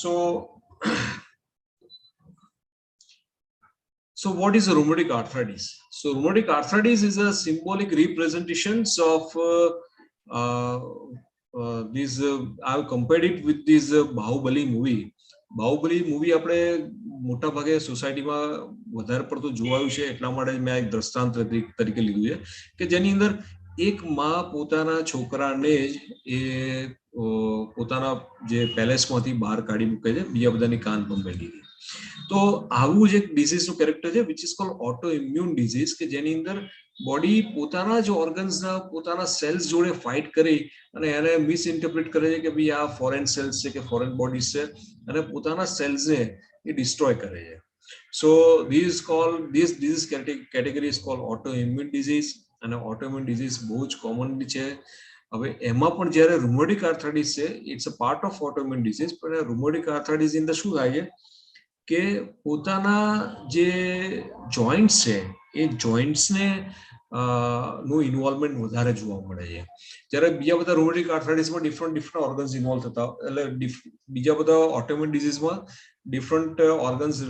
So, so what is rheumatoid arthritis? So rheumatoid arthritis is a symbolic representations of uh, uh, uh, these. Uh, I've compared it with this uh, Bahubali movie. Bahubali movie આપણે મોટા ભાગે સોસાયટીમાં વધારે પડતું જોવાયું છે એટલા માટે મેં એક દ્રષ્ટાંત તરીકે લીધું છે કે જેની અંદર એક માં પોતાના છોકરાને જ એ અ, પોતાના જે પેલેસમાંથી બહાર કાઢી મૂકે છે બીજા બધાની કાન પંપેલી તો આવું જ એક ડિઝીઝનું કેરેક્ટર છે which is called auto immune disease કે જેની અંદર બોડી પોતાના જ ઓર્ગન્સના પોતાના સેલ્સ જોડે ફાઇટ કરી અને એને મિસઇન્ટરપ્રિટ કરે છે કે ભાઈ આ ફોરેન સેલ્સ છે કે ફોરેન બોડીઝ છે અને પોતાના સેલ્સને એ ડિસ્ટ્રોય કરે છે. So this call this disease category is call auto immune disease અને ઓટોમ્યુન ડિઝીઝ બહુ જ કોમન છે. હવે એમાં પણ જ્યારે રૂમોટિક આર્થરાઇટિસ છે it's a part of autoimmune disease પણ રૂમોટિક આર્થરાઇટિસની અંદર શું થાય છે કે પોતાના જે જોઈન્ટ્સ છે, એ જોઈન્ટ્સને નું ઇન્વોલ્વમેન્ટ વધારે જોવા મળે છે. જ્યારે બીજા બધા રૂમેટિક આર્થરાઇટિસમાં ડિફરન્ટ ડિફરન્ટ ઓર્ગન્સ ઇન્વોલ્વ થતા એટલે બીજા બધા ઓટોમિન ડિઝીઝમાં ડિફરન્ટ ઓર્ગન્સ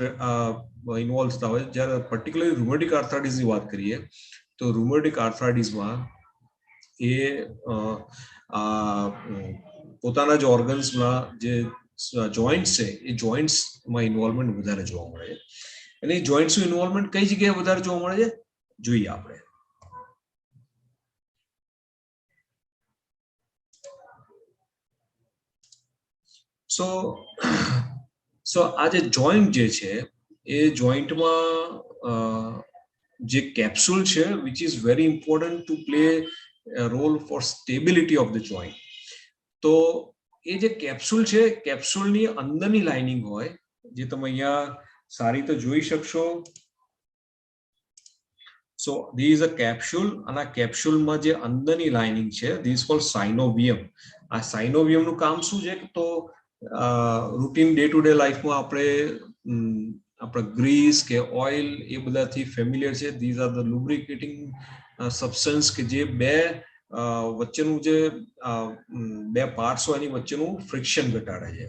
ઇન્વોલ્વ થતા હોય. જ્યારે પર્ટિક્યુલરલી રૂમેટિક આર્થરાઇટિસની વાત કરીએ તો રૂમર્ડિક આર્થરાઇટિસમાં એ પોતાના જે ઓર્ગન્સમાં જે જોઈન્ટ્સ છે, એ જોઈન્ટ્સમાં ઇન્વોલ્વમેન્ટ વધારે જોવા મળે છે. અને એ જોઈન્ટ્સનું ઇન્વોલ્વમેન્ટ કઈ જગ્યાએ વધારે જોવા મળે છે? જોઈએ આપણે. સો સો આ જે જોઈન્ટ જે છે, એ જોઈન્ટમાં જે કેપ્સ્યુલ છે which is very important to play role for stability of the joint તો એ જે કેપ્સ્યુલ છે કેપ્સ્યુલની અંદરની લાઇનિંગ હોય, જે તમે અહીંયા સારી રીતે જોઈ શકશો. So the is a capsule અને આ કેપ્સ્યુલમાં જે અંદરની લાઇનિંગ છે ધીસ કોલ સાઇનોવિયમ આ સાઇનોવિયમનું કામ શું છે? તો રૂટીન ડે ટુ ડે લાઈફમાં આપણે આપણા ગ્રીસ કે ઓઇલ એ બધાથી ફેમિલિયર છે. These are the lubricating substance કે જે બે વચ્ચેનું જે બે પાર્ટ્સ હોય એની વચ્ચેનું ફ્રિક્શન ઘટાડે છે.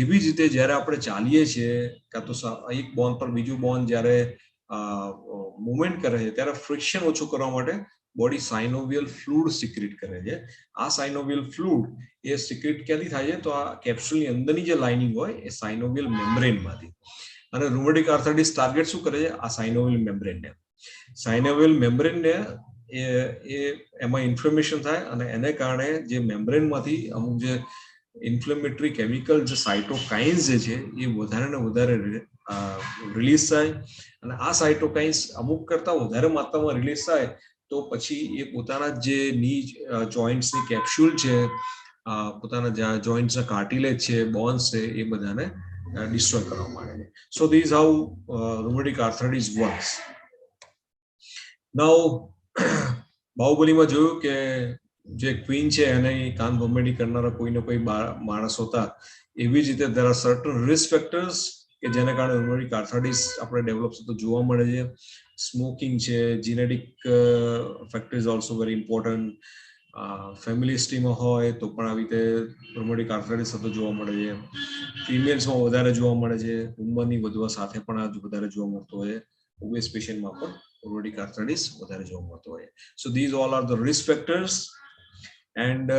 એવી જ રીતે જ્યારે આપણે ચાલીએ છીએ, કાં તો એક બોન પર બીજું બોન જ્યારે મુવમેન્ટ કરે છે, ત્યારે ફ્રિક્શન ઓછું કરવા માટે બોડી સાઇનોવિયલ ફ્લુડ સિક્રિટ કરે છે. આ સાઇનોવિયલ ફ્લુડ એ સિક્રિટ ક્યાંથી થાય છે? તો આ કેપ્સ્યુલની અંદરની જે લાઇનિંગ હોય, એ સાઇનોવિયલ મેમ્બ્રેનમાંથી અને રૂમેટિક આર્થરાઇટિસ ટાર્ગેટ શું કરે છે? આ સાઇનોવેલ મેમ્બ્રેનને સાઇનોવેલ મેમ્બ્રેનને એ એ એમાં ઇન્ફ્લેમેશન થાય અને એને કારણે જે મેમ્બ્રેનમાંથી અમુક જે ઇન્ફ્લેમેટરી કેમિકલ જે સાઇટોકાઇન્સ જે છે, એ વધારે ને વધારે રિલીઝ થાય અને આ સાઇટોકાઇન્સ અમુક કરતાં વધારે માત્રામાં રિલીઝ થાય તો પછી એ પોતાના જે ની જોઈન્ટ્સની કેપ્સ્યુલ છે પોતાના પોતાના જોઈન્ટ્સના કાર્ટિલેજ છે બોન્સ છે, એ બધાને ડિસ્ટ્રોય કરવા માંગે છે. So this how rheumatic arthritis works now બાહુબલીમાં જોયું કે જે ક્વીન છે, એને કાન ભમેડી કરનારા કોઈને કોઈ માણસ હતા, એવી જ રીતે there are certain risk factors કે જેને કારણે રૂમેટિક આર્થરાઇટિસ આપણે ડેવલપ થતો જોવા મળે છે. સ્મોકિંગ છે genetic factor also very important family હિસ્ટ્રીમાં હોય તો પણ આવી રીતે રોમેટિક આર્થરાઇટિસ થતો જોવા મળે છે. ફિમેલ્સમાં વધારે જોવા મળે છે. ઉંમરની વધવા સાથે પણ આ વધારે જોવા મળતો હોય ઓબેસ પેશન્ટમાં પણ રોમેટિક આર્થરાઇટિસ વધારે જોવા મળતો હોય so these all are the risk factors and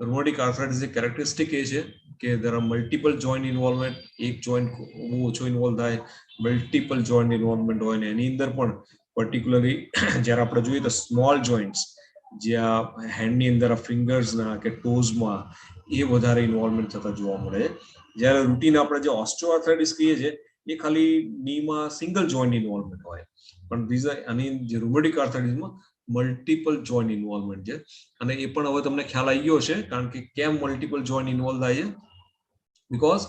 rheumatic આર્થરાઇટિસની characteristic એ છે કે there are multiple joint involvement એક જોઈન્ટ બહુ ઓછો ઇન્વોલ્વ થાય મલ્ટિપલ જોઈન્ટ ઇન્વોલ્વમેન્ટ હોય ને એની અંદર પણ પર્ટિક્યુલરલી જ્યારે આપણે જોઈએ તો સ્મોલ જોઈન્ટ્સ જ્યાં હેન્ડની અંદર ફિંગર્સના કે ટોઝમાં એ વધારે ઇન્વોલ્વમેન્ટ થતા જોવા મળે જ્યારે રૂટીન આપણે જે ઓસ્ટ્રોઆર્થરાઇટિસ કહીએ છીએ, એ ખાલી નીમાં સિંગલ જોઈન્ટ ઇન્વોલ્વમેન્ટ હોય. પણ બીજા આની જે રૂમેટિક આર્થરાઇટિસમાં મલ્ટિપલ જોઈન્ટ ઇન્વોલ્વમેન્ટ છે. અને એ પણ હવે તમને ખ્યાલ આવી ગયો છે કારણ કે કેમ મલ્ટિપલ જોઈન્ટ ઇન્વોલ્વ થાય છે? બિકોઝ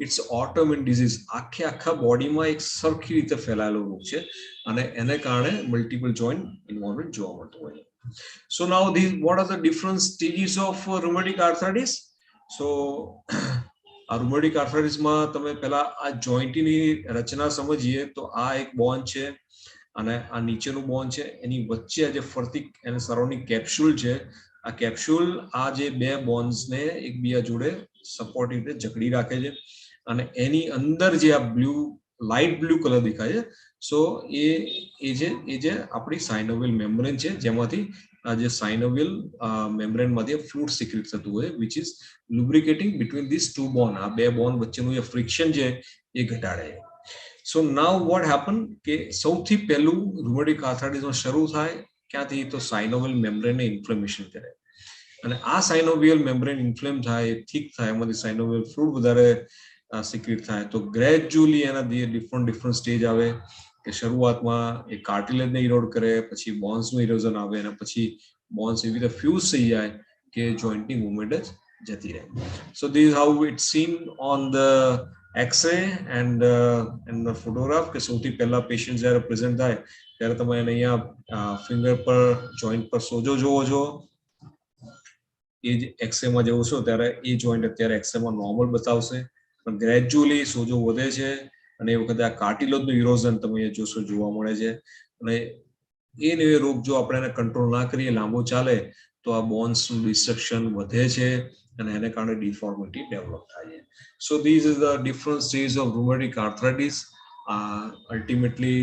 ઇટ્સ ઓટોમિન ડિઝીઝ આખે આખા બોડીમાં એક સરખી રીતે ફેલાયેલો રોગ છે અને એને કારણે મલ્ટિપલ જોઈન્ટ ઇન્વોલ્વમેન્ટ જોવા મળતું હોય છે. So now this what are the different stages of rheumatic arthritis so આ રૂમેટિક આર્થરાઇટિસમાં તમે પહેલા આ જોઈન્ટની રચના સમજીએ તો આ એક બોન છે અને આ નીચેનું બોન છે. એની વચ્ચે આ જે ફરતી એને સરાઉન્ડિંગ કેપ્સ્યુલ છે, આ કેપ્સ્યુલ આ જે બે બોન્સને એકબીજા જોડે સપોર્ટિવ રીતે જકડી રાખે છે અને એની અંદર જે આ બ્લુ લાઇટ બ્લુ કલર દેખાય છે સો એ એ જે એ જે આપણી સાઇનોવિયલ મેમ્બ્રેન છે, જેમાંથી, આ જે સાઇનોવિલ મેમ્બ્રેનમાંથી ફ્લુડ સિક્રેટ થતું હોય which is lubricating between this two bone આ બે બોન વચ્ચેનું જે ફ્રિક્શન છે એ ઘટાડે. સો નાવ વોટ હેપન કે સૌથી પહેલું રૂમેટિક આર્થરાઇટિસમાં શરૂ થાય, ક્યાંથી? તો સાઇનોવિલ મેમ્બ્રેનને ઇન્ફ્લેમેશન કરે. અને આ સાઇનોવિયલ મેમ્બ્રેન ઇન્ફ્લેમ થાય થીક થાય, એમાંથી સાઇનોવિયલ ફ્રૂટ વધારે સિક્રેટ થાય. તો ગ્રેજ્યુઅલી એના ડિફરન્ટ ડિફરન્ટ સ્ટેજ આવે. કે શરૂઆતમાં એ કાર્ટિલેજને ઇરોડ કરે, પછી બોન્સનું ઇરોઝન આવે અને પછી બોન્સ એવી રીતે ફ્યુઝ થઈ જાય કે જોઈન્ટની મુવમેન્ટ જ જતી રહે. So this how it seen on the x-ray and and photograph કે સૌથી પહેલા પેશન્ટ જ્યારે પ્રેઝન્ટ થાય, ત્યારે તમે એને અહીંયા ફિંગર પર જોઈન્ટ પર સોજો જોવો છો. એ જ એક્સરેમાં જવું છો, ત્યારે એ જોઈન્ટ અત્યારે એક્સરેમાં નોર્મલ બતાવશે. પણ ગ્રેજ્યુઅલી સોજો વધે છે. અને એ વખતે આ કાર્ટિલોજનું ઇરોઝન તમે અહીંયા જોશો, જોવા મળે છે. અને એ ને એ રોગ જો આપણે એને કંટ્રોલ ના કરીએ, લાંબો ચાલે, તો આ બોન્સનું ડિસ્ટ્રક્શન વધે છે અને એને કારણે ડિફોર્મિટી ડેવલપ થાય છે. So these is the different stage of rheumatic arthritis ultimately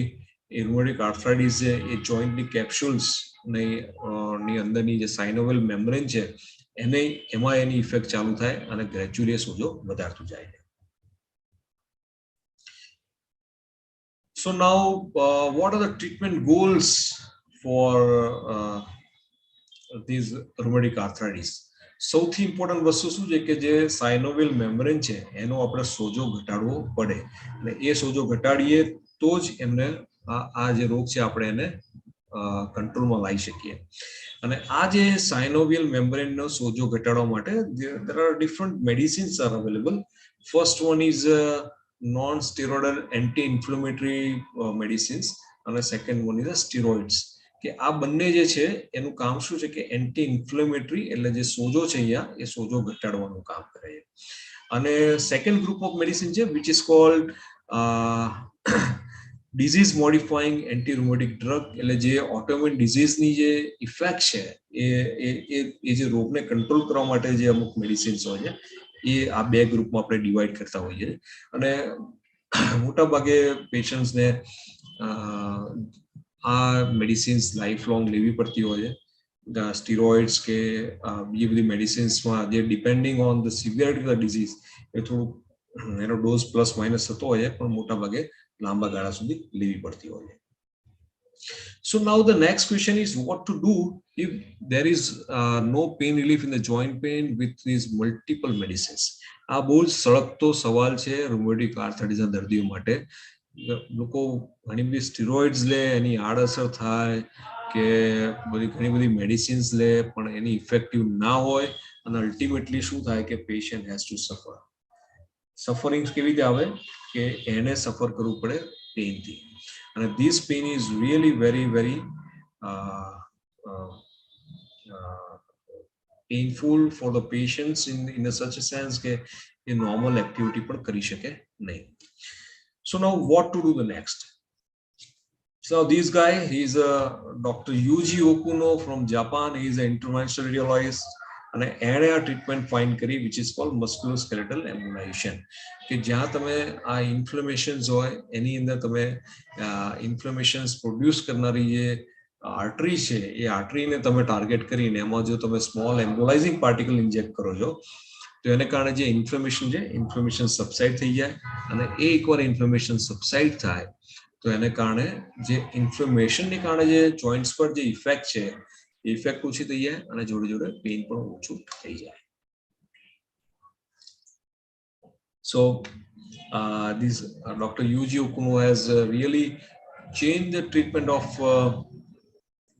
A rheumatic arthritis છે, એ જોઈન્ટની કેપ્સ્યુલ્સની અંદરની જે સાઇનોવેલ મેમ્બ્રેન છે, એને, એમાં એની ઇફેક્ટ ચાલુ થાય અને ગ્રેજ્યુઅલી સોજો વધારતું જાય છે. So now, uh, what are the treatment goals for uh, these rheumatic arthritis? સૌથી ઇમ્પોર્ટન્ટ વસ્તુ શું છે કે જે સાયનોવેલ મેમ્બ્રેન છે એનો આપણે સોજો ઘટાડવો પડે. અને એ સોજો ઘટાડીએ તો જ એમને આ જે રોગ છે આપણે એને કંટ્રોલમાં લાવી શકીએ. અને આ જે સાયનોવિયલ મેમ્બ્રેનનો સોજો ઘટાડવા માટે there are different medicines are available first one is non steroidal anti inflammatory medicines અને સેકન્ડ વન ઇઝ સ્ટીરોઇડ્સ કે આ બંને જે છે, એનું કામ શું છે કે એન્ટી ઇન્ફ્લેમેટરી એટલે જે સોજો છે અહીંયા, એ સોજો ઘટાડવાનું કામ કરે છે. અને સેકન્ડ ગ્રુપ ઓફ મેડિસિન છે which is called disease modifying anti rheumatic drug એટલે જે ઓટોમેન ડિઝીઝની જે ઇફેક્ટ છે, એ એ જે રોગને કંટ્રોલ કરવા માટે જે અમુક મેડિસિન્સ હોય છે એ આ બે ગ્રુપમાં આપણે ડિવાઈડ કરતા હોઈએ. અને મોટા ભાગે પેશન્ટ્સને આ મેડિસિન્સ લાઈફ લોંગ લેવી પડતી હોય છે. સ્ટીરોઇડ્સ કે બીજી બધી મેડિસિન્સમાં જે depending on the severity of the disease એ થોડું એનો ડોઝ પ્લસ માઇનસ થતો હોય છે, પણ મોટા ભાગે લાંબા ગાળા સુધી લેવી પડતી હોય છે. So now the next question is what to do if there is uh, no pain relief in the joint pain with these multiple medicines. આ બહુ જ સળગતો સવાલ છે રૂમેટિક આર્થરાઇટિસના દર્દીઓ માટે. લોકો ઘણી બધી સ્ટીરોઇડ્સ લે એની આડઅસર થાય કે બધી ઘણી બધી મેડિસિન્સ લે પણ એની ઇફેક્ટિવ ના હોય અને અલ્ટિમેટલી શું થાય કે patient has to suffer suffering કેવી રીતે આવે? કે એને સફર કરવું પડે પેનથી અને this pain is really very very painful for the patients in in such a sense કે એ નોર્મલ એક્ટિવિટી પણ કરી શકે નહીં so now what to do the next So this guy, he's a Dr. Yuji Okuno from Japan. He's an interventional radiologist. અને એણે આ treatment find કરી which is called musculoskeletal embolization કે જ્યાં તમે આ ઇન્ફ્લેમેશન્સ હોય એની અંદર તમે ઇન્ફ્લેમેશન્સ પ્રોડ્યુસ કરનારી જે આર્ટરી છે એ આર્ટરીને તમે ટાર્ગેટ કરીને એમાં જો તમે સ્મોલ એમ્બોલાઇઝિંગ પાર્ટિકલ ઇન્જેક્ટ કરો છો તો એને કારણે જે ઇન્ફ્લેમેશન છે ઇન્ફ્લેમેશન સબસાઇડ થઈ જાય અને એ એકવાર ઇન્ફ્લેમેશન સબસાઇડ થાય તો એને કારણે જે ઇન્ફ્લેમેશનને કારણે જે જોઈન્ટ્સ પર જે ઇફેક્ટ છે એ ઇફેક્ટ ઓછી થઈ જાય અને જોડે જોડે પેઇન પણ ઓછું થઈ જાય so this uh, Dr. Yuji Okuno has uh, really of uh,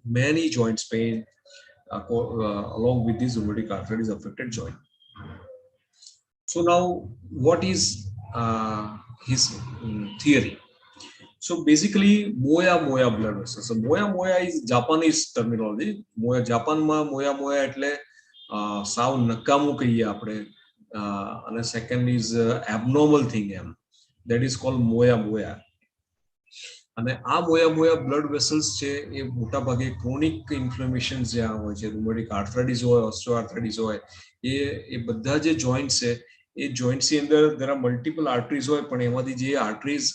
many joints pain uh, co- uh, along with this rheumatic arthritis affected joint. So now, what is uh, his um, theory? So basically, moya moya blood vessels. So moya moya is Japanese terminology. Moya Japan માં moya moya એટલે સાવ નકામું કહીએ આપણે અને second is abnormal thing M that is called મોયા મોયા અને આ મોયા મોયા blood vessels છે, એ મોટા ભાગે ક્રોનિક ઇન્ફ્લેમેશન જ્યાં હોય છે રૂમેટિક આર્થરાઇટિસ હોય ઓસ્ટ્રોઆર્થરાઇટિસ હોય, એ એ બધા જે જોઈન્ટ છે, એ જોઈન્ટ્સની અંદર જરા મલ્ટિપલ આર્ટરીઝ હોય, પણ એમાંથી જે આર્ટરીઝ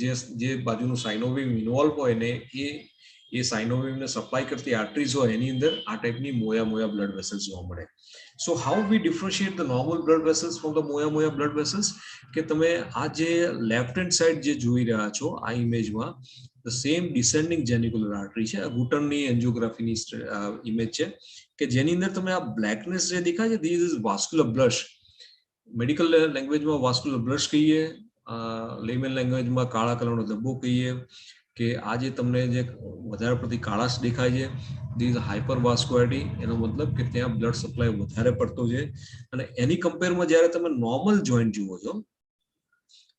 જે જે બાજુનું સાઇનોવિમ ઇન્વોલ્વ હોય ને, એ એ સાઇનોવેવને સપ્લાય કરતી આર્ટરીઝ હોય એની અંદર આ ટાઈપની મોયા મોયા બ્લડ વેસલ્સ જોવા મળે. So how we differentiate the normal blood vessels from the moyamoya blood vessels કે તમે આ જે લેફ્ટ હેન્ડ સાઈડ જે જોઈ રહ્યા છો, આ ઇમેજમાં the same descending genicular artery છે, આ ઘૂંટણની એન્જિયોગ્રાફીની ઇમેજ છે, કે જેની અંદર તમે આ બ્લેકનેસ જે દેખાય છે these is vascular blush medical લેંગ્વેજમાં વાસ્ક્યુલર બ્લશ કહીએ લેમેન લેંગ્વેજમાં કાળા કલરનો ધબ્બો કહીએ કે આ જે તમને જે વધારે પડતી કાળાશ દેખાય છે ધીઝ હાઇપર વાસ્ક્યુઆરિટી એનો મતલબ કે ત્યાં બ્લડ સપ્લાય વધારે પડતો છે. અને એની કમ્પેરમાં જ્યારે તમે નોર્મલ જોઈન્ટ જુઓ છો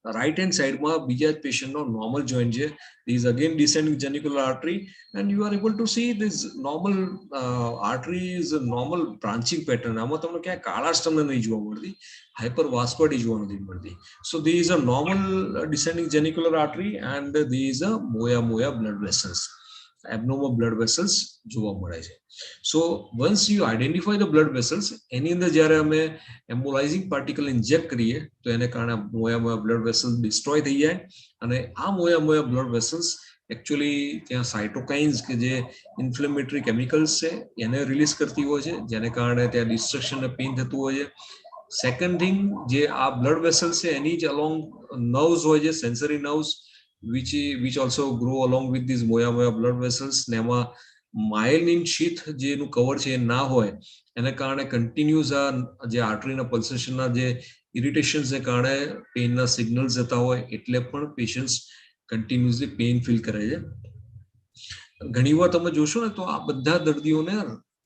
રાઈટ હેન્ડ સાઈડમાં બીજા જ પેશન્ટનો નોર્મલ જોઈન્ટ છે these again descending genicular artery and you are able to see these normal artery is normal branching pattern આમાં તમને ક્યાંય કાળાશ તમને નહીં જોવા મળતી હાઇપર વાસ્કોટી જોવા નથી મળતી so the is a normal descending genicular artery and the is a moya moya blood vessels abnormal blood vessels જોવા મળે છે. So once you identify the blood vessels એની અંદર જ્યારે અમે એમ્બોલાઇઝિંગ પાર્ટિકલ ઇન્જેક્ટ કરીએ, તો એને કારણે moya moya blood vessels destroy થઈ જાય અને આ moya moya blood vessels actually ત્યાં સાઇટોકાઇન્સ કે જે ઇન્ફ્લેમેટરી કેમિકલ્સ છે, એને રિલીઝ કરતી હોય છે, જેને કારણે ત્યાં ડિસ્ટ્રક્શન અને પેઇન થતું હોય છે. સેકન્ડ થિંગ જે આ બ્લડ વેસલ્સ છે, એની જ અલોંગ નર્વ્સ હોય છે sensory nerves which which also grow along with these moya moya blood vessels. ને એમાં માયલિન શીથ જેનું કવર છે એ ના હોય એને કારણે કન્ટિન્યુઅસ આ જે આર્ટરીના પલ્સેશનના જે ઇરિટેશન્સને કારણે પેઇનના સિગ્નલ્સ જતા હોય એટલે પણ પેશન્ટ્સ કન્ટિન્યુઅસલી પેઇન ફીલ કરે છે ઘણીવાર તમે જોશો ને તો આ બધા દર્દીઓને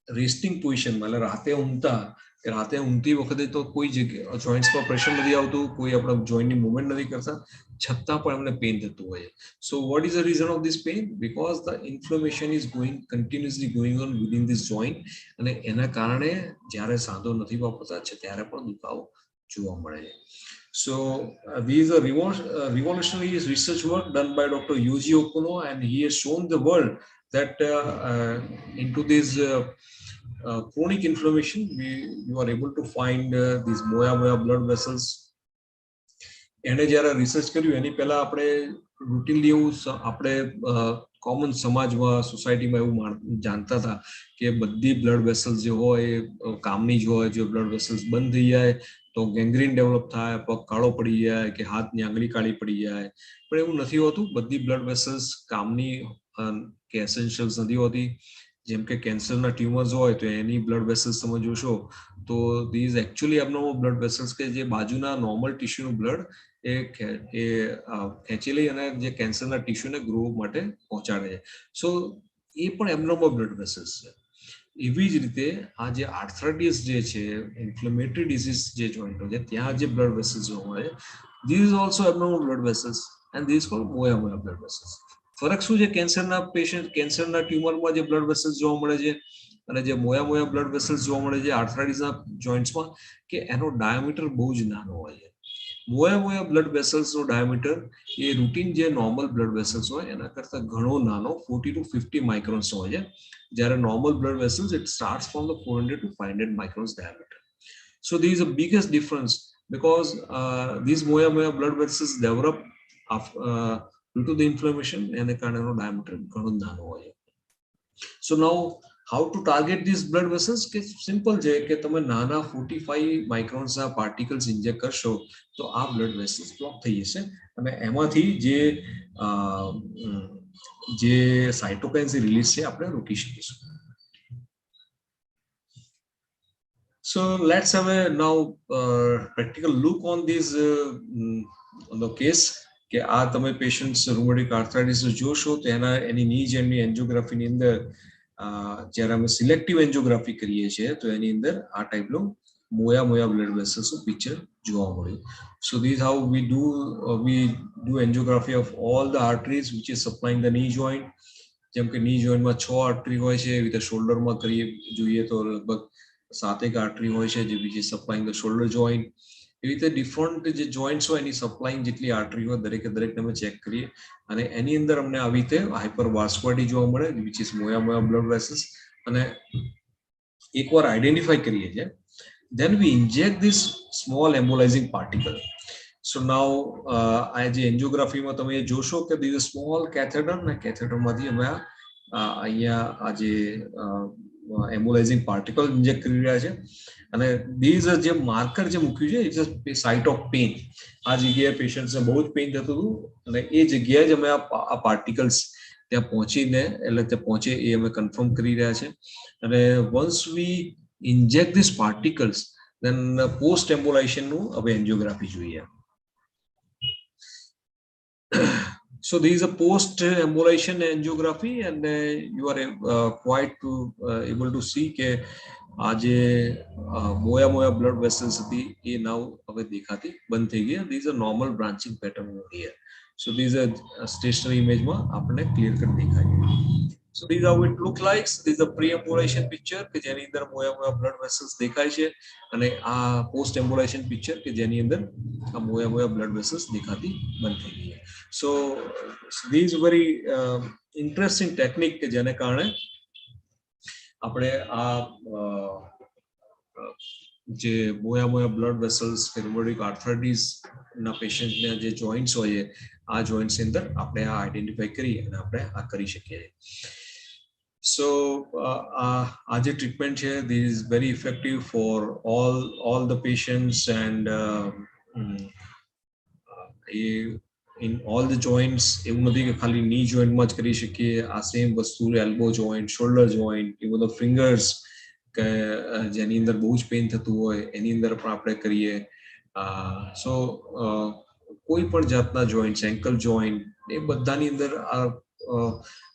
રેસ્ટિંગ પોઝિશનમાં એટલે રાતે ઊંઘતા કે રાતે ઊંઘતી વખતે તો કોઈ જગ્યા જોઈન્ટ્સમાં પ્રેશર નથી આવતું કોઈ આપણા જોઈન્ટની મુવમેન્ટ નથી કરતા છતાં પણ એમને પેઇન થતું હોય so what is the reason of this pain because the inflammation is going continuously going on within this joint અને એના કારણે જ્યારે સાંધો નથી વાપરતા છે ત્યારે પણ દુખાવો જોવા મળે છે So uh, these are uh, revolutionary research work done by Dr. Yuji Okuno, and he has shown the world that uh, uh, chronic inflammation, we you are able to find uh, these moya moya blood vessels. એને જ્યારે research કર્યું એની પહેલા આપણે routinely એવું આપણે common સમાજમાં સોસાયટીમાં એવું જાણતા હતા કે બધી બ્લડ વેસલ્સ જે હોય એ કામની જ હોય જો બ્લડ વેસલ્સ બંધ થઈ જાય તો ગેંગ્રીન ડેવલપ થાય પગ કાળો પડી જાય કે હાથની આંગળી કાળી પડી જાય. પણ એવું નથી હોતું. બધી બ્લડ વેસલ્સ કામની કે એસેન્શિયલ્સ નથી હોતી. જેમ કે કેન્સરના ટ્યુમર્સ હોય તો એની બ્લડ વેસલ્સ તમે જોશો, તો these actually abnormal blood vessels કે જે બાજુના નોર્મલ ટિશ્યુનું બ્લડ એ એ ખેંચી લઈ અને જે કેન્સરના ટિશ્યુને ગ્રો માટે પહોંચાડે છે. સો એ પણ એબનોર્મલ બ્લડ વેસલ્સ છે. એવી જ રીતે આ જે આર્થરાઇટિસ જે છે ઇન્ફ્લેમેટરી ડિસીઝ જે જોઈન્ટો છે, ત્યાં જે બ્લડ વેસલ્સ જોવા these also abnormal blood vessels and these call moya moya blood vessels ફરક શું છે? કેન્સરના પેશન્ટ કેન્સરના ટ્યુમરમાં જે બ્લડ વેસલ્સ જોવા મળે છે અને જે મોયા મોયા બ્લડ વેસલ્સ જોવા મળે છે આર્થરાઇટિસના જોઈન્ટ્સમાં કે એનો ડાયામીટર બહુ જ નાનો હોય છે. મોયા મોયા બ્લડ વેસલ્સનો ડાયામીટર એ રૂટીન જે નોર્મલ બ્લડ વેસલ્સ હોય એના કરતાં ઘણો નાનો ફોર્ટી ટુ ફિફ્ટી માઇક્રોન્સ હોય છે. જ્યારે normal blood vessels it start from the 400 to 500 microns diameter. So there is a biggest difference because uh, these moya moya blood vessels develop uh, due to the inflammation and the કારણે એનો diameter ઘણો જ નાનો હોય so now how to target these blood vessels કે simple છે કે તમે નાના 45 માઇક્રોન્સ ના પાર્ટિકલ્સ ઇન્જેક્ટ કરશો તો આ બ્લડ વેસલ્સ બ્લોક થઈ જશે અને એમાંથી જે અ, ઉમ, જે સાયટોકાઇન્સ રિલીઝ છે આપણે રોકી શકીશું So let's have a now uh, practical look on this uh, mm, on the case કે આ તમે પેશન્ટ્સ રૂમેટિક આર્થરાઇટિસ જોશો, તો એના, એની નીજ એન્ડની એન્જિયોગ્રાફીની અંદર જ્યારે અમે સિલેક્ટિવ એન્જિયોગ્રાફી કરીએ છીએ, તો એની અંદર આ ટાઈપનું મોયા મોયા બ્લડ વેસલ્સનું પિક્ચર જોવા મળ્યું. So this how we do we do angiography of all the arteries which is supplying the knee joint જેમ કે ની જોઈન્ટમાં છ આર્ટરી હોય છે, એવી રીતે શોલ્ડરમાં કરીએ, જોઈએ તો લગભગ સાતેક આર્ટરી હોય છે, જે which is supplying the shoulder joint એવી રીતે ડિફરન્ટ જે જોઈન્ટ્સ હોય એની સપ્લાઈંગ જેટલી આર્ટરી હોય દરેકે દરેકને અમે ચેક કરીએ. અને એની અંદર અમને આવી રીતે હાઇપર વાસ્કોટી જોવા મળે which is moya moya blood vessels અને એકવાર આઈડેન્ટિફાઈ કરીએ છીએ. Then we inject this small embolizing particle. So now આ જે એન્જિયોગ્રાફીમાં તમે જોશો કે ધીઝ સ્મોલ કેથેટર ને કેથેટરમાંથી અમે અહીંયા આ જે એમ્બોલાઇઝિંગ પાર્ટિકલ ઇન્જેક્ટ કરી રહ્યા છે. અને ધીઝ જે માર્કર જે મૂક્યું છે it's a site of pain આ જગ્યાએ પેશન્ટ્સને બહુ જ પેઇન થતું હતું. અને એ જગ્યાએ જ અમે આ પાર્ટિકલ્સ ત્યાં પહોંચીને, એટલે ત્યાં પહોંચે એ અમે કન્ફર્મ કરી રહ્યા છે. અને once we inject this particles then post એમ્બોલાઇશનનું હવે એન્જિયોગ્રાફી જોઈએ. So there is a post embolization angiography and uh, you are uh, quite to, uh, able to see કે આ જે મોયા મોયા બ્લડ વેસલ્સ હતી એ નાવ હવે દેખાતી બંધ થઈ ગયા these a normal branching pattern here so these a stationary ઇમેજમાં આપણને ક્લિયર કટ દેખાય so these how it look likes these a pre embolization picture કે જેની અંદર મોયા મોયા બ્લડ વેસલ્સ દેખાય છે અને આ પોસ્ટ એમ્બોલાઇઝેશન પિક્ચર કે જેની અંદર આ મોયા મોયા બ્લડ વેસલ્સ દેખાતી બંધ થઈ ગઈ so these very interesting technique કે જેને કારણે આપણે આ જે મોયા મોયા બ્લડ વેસલ્સ કે રુમેટિક આર્થરાઇટિસ ના પેશન્ટને જે જોઈન્ટ્સ હોય આ જોઈન્ટ્સ અંદર આપણે આ આઈડેન્ટિફાઈ કરી અને આપણે આ કરી શકીએ સો આ જે ટ્રીટમેન્ટ છે this is very effective for all all the patients and a in all the joints એવું નથી કે ખાલી ની જોઈન્ટમાં જ કરી શકીએ આ સેમ વસ્તુ એલ્બો જોઈન્ટ શોલ્ડર જોઈન્ટ એ બધા ફિંગર્સ કે જેની અંદર બહુ જ પેઇન થતું હોય એની અંદર પણ આપણે કરીએ સો કોઈ પણ જાતના જોઈન્ટ એન્કલ જોઈન્ટ એ બધાની અંદર આ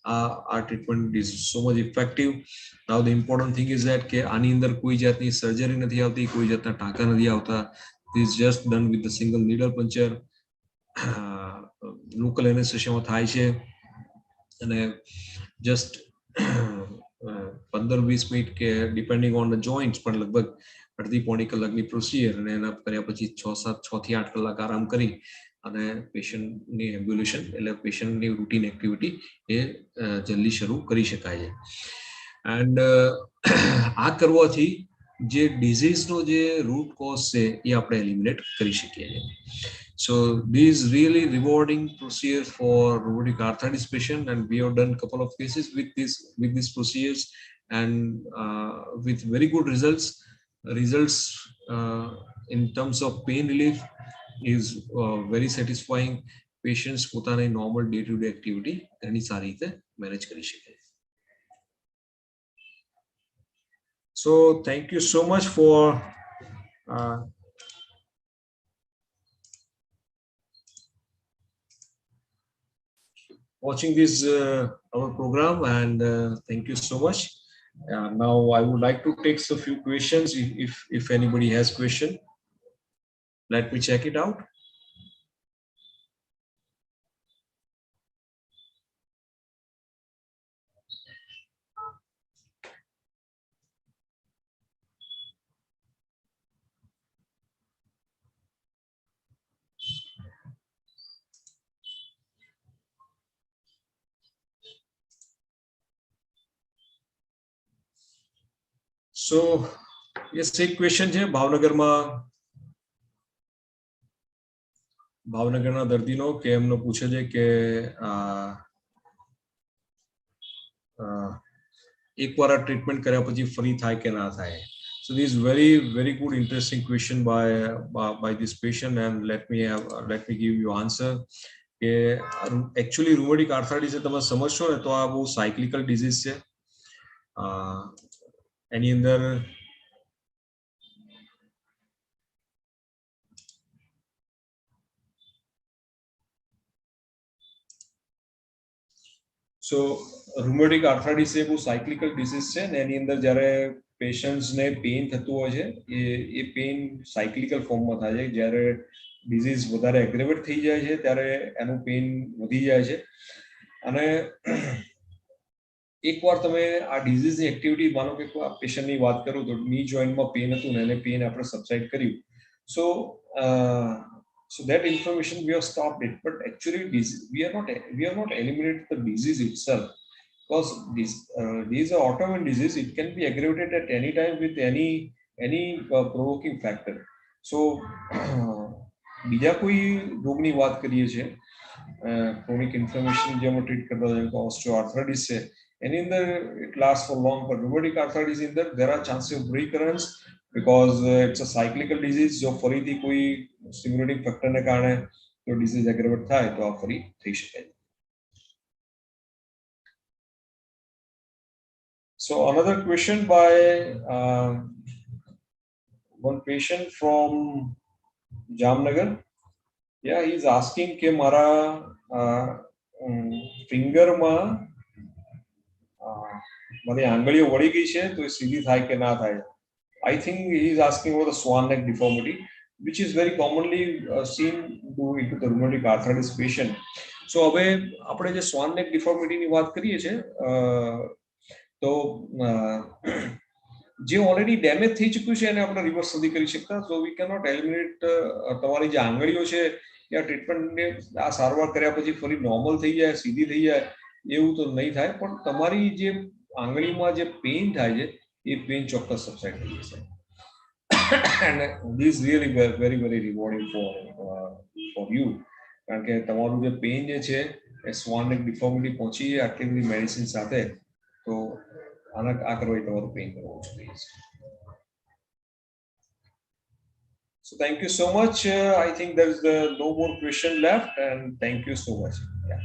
આ treatment is so much effective now the important thing is that કે આની અંદર કોઈ જાતની સર્જરી નથી આવતી, કોઈ જાતના ટાંકા નથી આવતા. This just done with the single needle puncture local એનેસ્થેશિયામાં થાય છે. અને જસ્ટ પંદર વીસ મિનિટ કે ડિપેન્ડિંગ ઓન ધ જોઈન્ટ પણ લગભગ અડધી પોણી કલાકની પ્રોસિજર અને એના કર્યા પછી છ સાત છ થી આઠ કલાક આરામ કરી અને પેશન્ટની એમ્બ્યુલેશન એટલે પેશન્ટની રૂટીન એક્ટિવિટી એ જલ્દી શરૂ કરી શકાય છે એન્ડ આ કરવાથી જે ડિઝીઝનો જે રૂટ કોઝ છે એ આપણે એલિમિનેટ કરી શકીએ છીએ these really rewarding procedures for rheumatic arthritis patient, and we have done a couple of cases with this with these procedures, and uh, with very good results. Results uh, in terms of pain relief is uh, very satisfying. Patients પોતાની normal day to day activity ઘણી સારી રીતે manage કરી શકે. So thank you so much for uh, watching this uh, our program and uh, thank you so much uh, now i would like to take a few questions if, if if anybody has question. Let me check it out so yes એક question છે. ભાવનગરમાં ભાવનગરના દર્દીનો કે એમનો પૂછે છે કે એકવાર આ ટ્રીટમેન્ટ કર્યા પછી ફરી થાય કે ના થાય? So this is very, very good, interesting question by by, by this patient, and let me have, you answer. કે એકચ્યુઅલી રૂમેટિક આર્થરાઇટિસ તમે સમજશો ને તો આ બહુ સાયક્લિકલ ડિઝીઝ છે. એની અંદર સો રૂમેટિક આર્થરાઇટિસ એ બહુ સાયક્લિકલ ડિસીઝ છે ને એની અંદર જ્યારે પેશન્ટ્સને પેઇન થતું હોય છે, એ એ પેઇન સાયક્લિકલ ફોર્મમાં થાય છે. જ્યારે ડિઝીઝ વધારે એગ્રેવેટ થઈ જાય છે, ત્યારે એનું પેઇન વધી જાય છે. અને એકવાર તમે આ ડિઝીઝની એક્ટિવિટી માનો કે પેશન્ટની વાત કરું તો ની જોઈન્ટમાં પેઇન હતું ને એને પેઇન આપણે સબસાઇડ કર્યું so so that information we have stopped it but actually this, we are not we are not eliminated the disease itself because this uh, this is an autoimmune disease it can be aggravated at any time with any factor so બીજા કોઈ રોગની વાત કરીએ છીએ chronic inflammation જે અમે treat કરતા હોય કે ઓસ્ટિયોઆર્થરાઇટિસ છે એની અંદર for last four long arthritis in there, there are chances of of because uh, it's a cyclical disease. જો ફરીથી કોઈ સ્ટિમ્યુલેટિંગ ફેક્ટરને કારણે જો ડિઝીઝ એગ્રેવેટ થાય તો આ ફરી થઈ શકે So another question by uh, one patient from Jamnagar. Yeah, he's asking કે મારા ફિંગરમાં મારી આંગળીઓ વળી ગઈ છે તો એ સીધી થાય કે ના થાય I think he is asking about the swan neck deformity, which is very commonly uh, seen to into the rheumatic arthritis. So હવે આપણે જે swan neck deformity ની વાત કરીએ છીએ uh, તો જે ઓલરેડી ડેમેજ થઈ ચૂક્યું છે એને આપણે રિવર્સ નથી કરી શકતા સો વી કેનોટ એલિમિનેટ તમારી જે આંગળીઓ છે યા ટ્રીટમેન્ટને આ સારવાર કર્યા પછી ફરી નોર્મલ થઈ જાય સીધી થઈ જાય એવું તો નહીં થાય પણ તમારી જે આંગળીમાં જે પેઇન થાય છે એ પેઇન ચોક્કસ સબસાઇડ થઈ જશે and this really very very rewarding for for you કારણ કે તમારું જે પેઇન જે છે એ સ્વાનને ડિફોર્મિટી પહોંચી આટલી બધી મેડિસિન સાથે તો આના આ કરવાથી તમારું પેઇન કરવું જોઈએ So thank you so much. Uh, I think there's is uh, no more question left, and thank you so much. Yeah.